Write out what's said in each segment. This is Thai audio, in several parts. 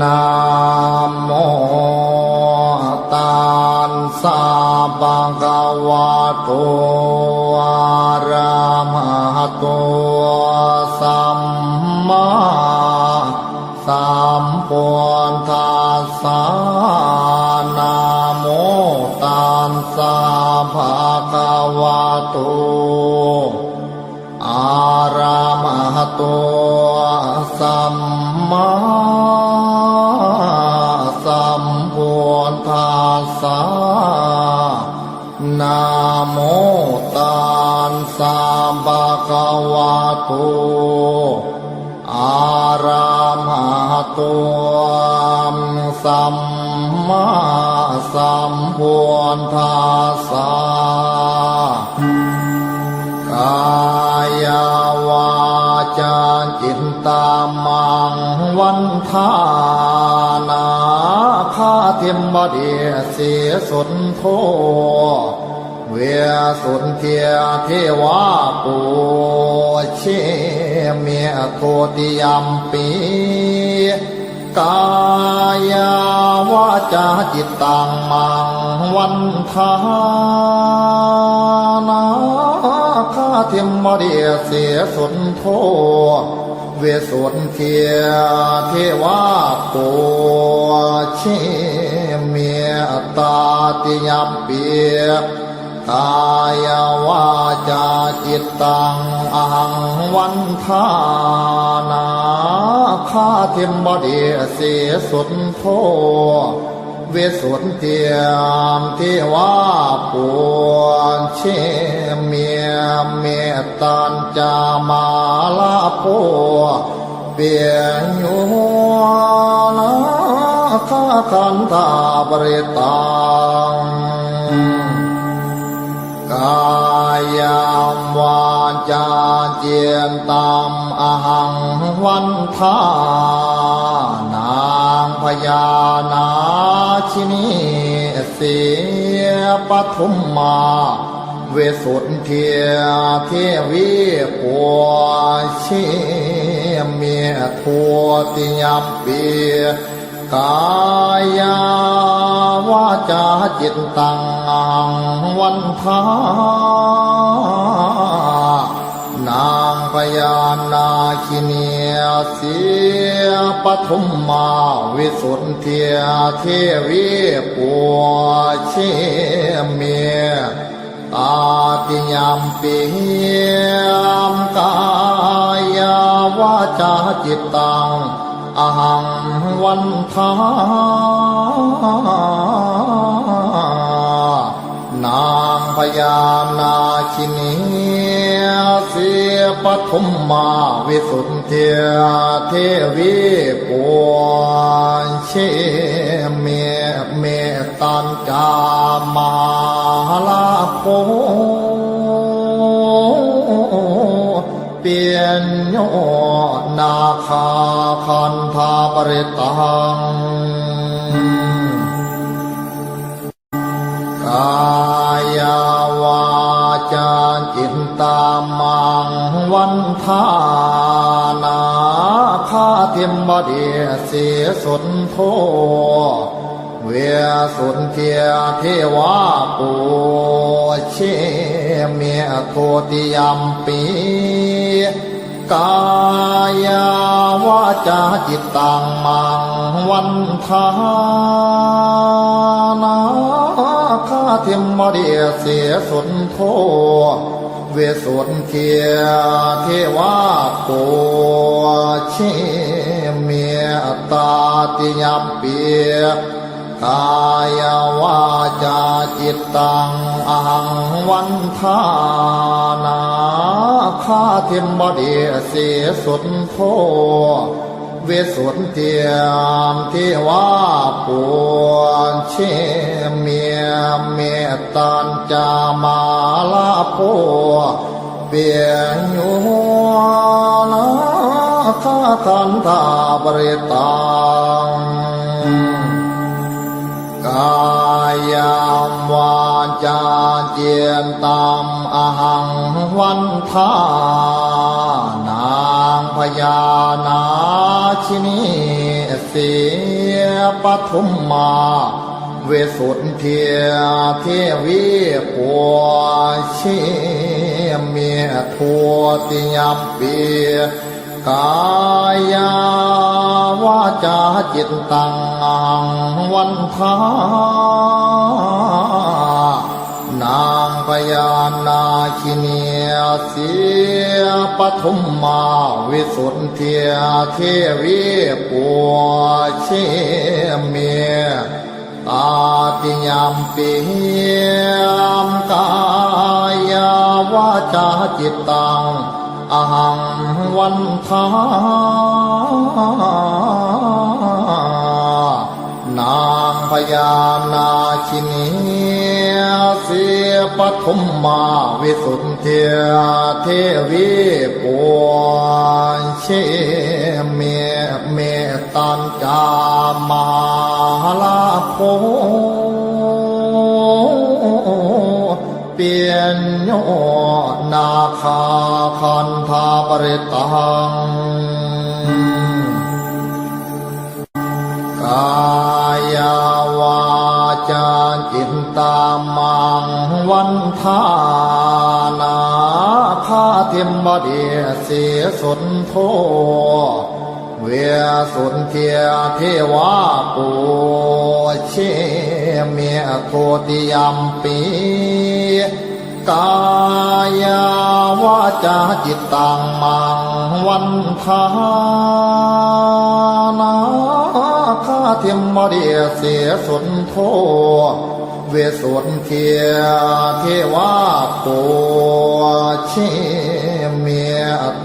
นะโมตัสสะภะคะวะโตอะระหะโตสัมมาสัมพุทธัสสะนะโมตัสสะภะคะวะโตอาระมหะโตสัมมา สสะนะโมตัสสะภะคะวะโตอาระมหะโตสัมมาสัมพุทธัสสะกายวา จาจิตตามังวันทานาคาเทมบดีเสียสนโทเวสุนเทียเทวาปูเชเมียโทติยมปีกายาวาจาจิตตังมังวันทานา คาเทมมเดียเสียสนโทเวสุนเทียเทวาปูเชเมียตาติยมเปียกายวาจาจิตตังอหังวันทานาคาเทมบดีเสียสุนโท วสุนเทียมที่ว่าปวนเชเมียเมตตันจามาลาโพเปียนอยู่นาคาคันธาบริตังกายามวาจาเจียนตามอหังวันทาน สียปทุมมา เวสุนเทียเทวีปัวเชเมียทัวติยมเปียกายาวาจาจิตตังวันทานางพญานาคิน เสียปทุมมาวิสุทธิเทียเทวีปัวเชเมียตาติยามปียมกายาวาจาจิตตังอหังวันทานา พญานาคินีเสียปทุมมาวิสุทธิเทียเทวีปวนเชเมเมตันจามาลาโพเปลี่ยนโยนาคาคันธาปริตังกายาวา จาจิตตามังวันทานาคาเทมบดีเสียสนโทเวสุนเทียเทวาปูเชเมียโทติยมปีกายาวาจาจิตตังมังวันทานา คาเทมมเดียเสียสุนโท เวสุนเทียเทวาปูเชเมียตาติยมเปียกายวาจาจิตตังอังวันทานาคาเทมบดีเสียสุนโทเวสุนเทียมเทวาปวนเชเมีย เมตตันจามาลาโพเปียนอยู่นาคาคันธาบริตังกายามวาจาเจียนตามอหังวันทานางพญานาชินีเสียปทุมมา วสุนเทียเทวีปัวเชเมีทัวติยมเปียกายาวาจาจิตตังวันทานางพญานาคิเนียเสียปทุมมาวิสุทธิเทวีปัวเชเมีย ตาติยามปียมกายาวาจาจิตตังอหังวันทานางพญานาคินีเสียปทุมมาวิสุทธิเทวีปวนเชเมเมตันจามาลา โพเปลี่ยนโยนาคาคันธาปริตังกายาวาจาจิตตามังวันทานาคาเทมบดีเสียสนโท เวสุนเทียเทวาปูเชเมโทติยมปีกายาวาจาจิตตังมังวันทานาคาเทมมเดียเสียสุนโทเวสุนเทียเทวาปูเชเม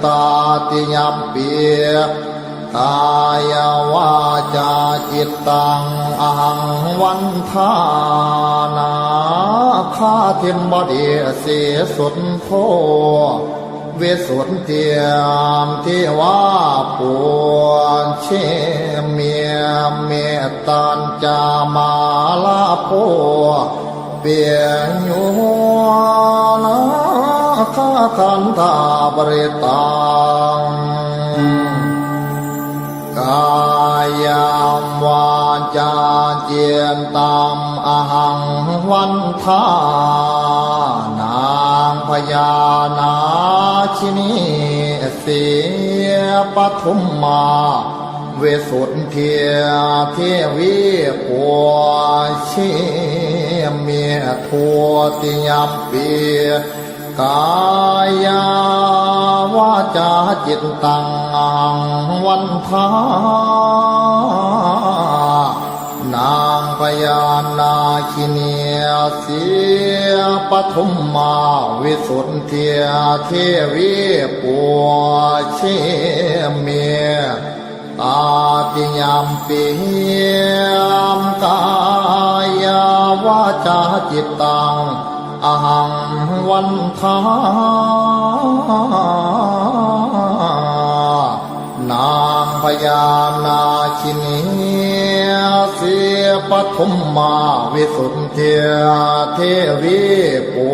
ตาติยมเปีย กายวาจาจิตตังอหังวันทานาคาเทมบดีเสียสุดโทเวสุนเทียมที่ว่าปวนเชเมียเมตตันจามาลาโพเปียนอยู่นาคาคันธาบริตัง ยามวาจาเจียนตามอหังวันทานางพญานาชินีเสียปทุมมาเวสุนเทียเทวีปัวเชเมียทัวติยมเปียกายาวาจาจิตตังวันทา เสียปทุมมาวิสุทธิเทวีปัวเชเมียตาติยามปียมกายาวาจาจิตตังอหังวันทานางพญานาคินีเสีย ปทุมมาวิสุทธิเทวีปว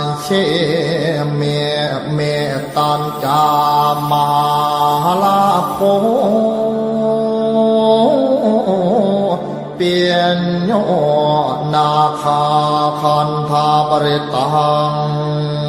นเชเมเมตันจามาลาโพเปลี่ยนโยนาคาคันธาปริตัง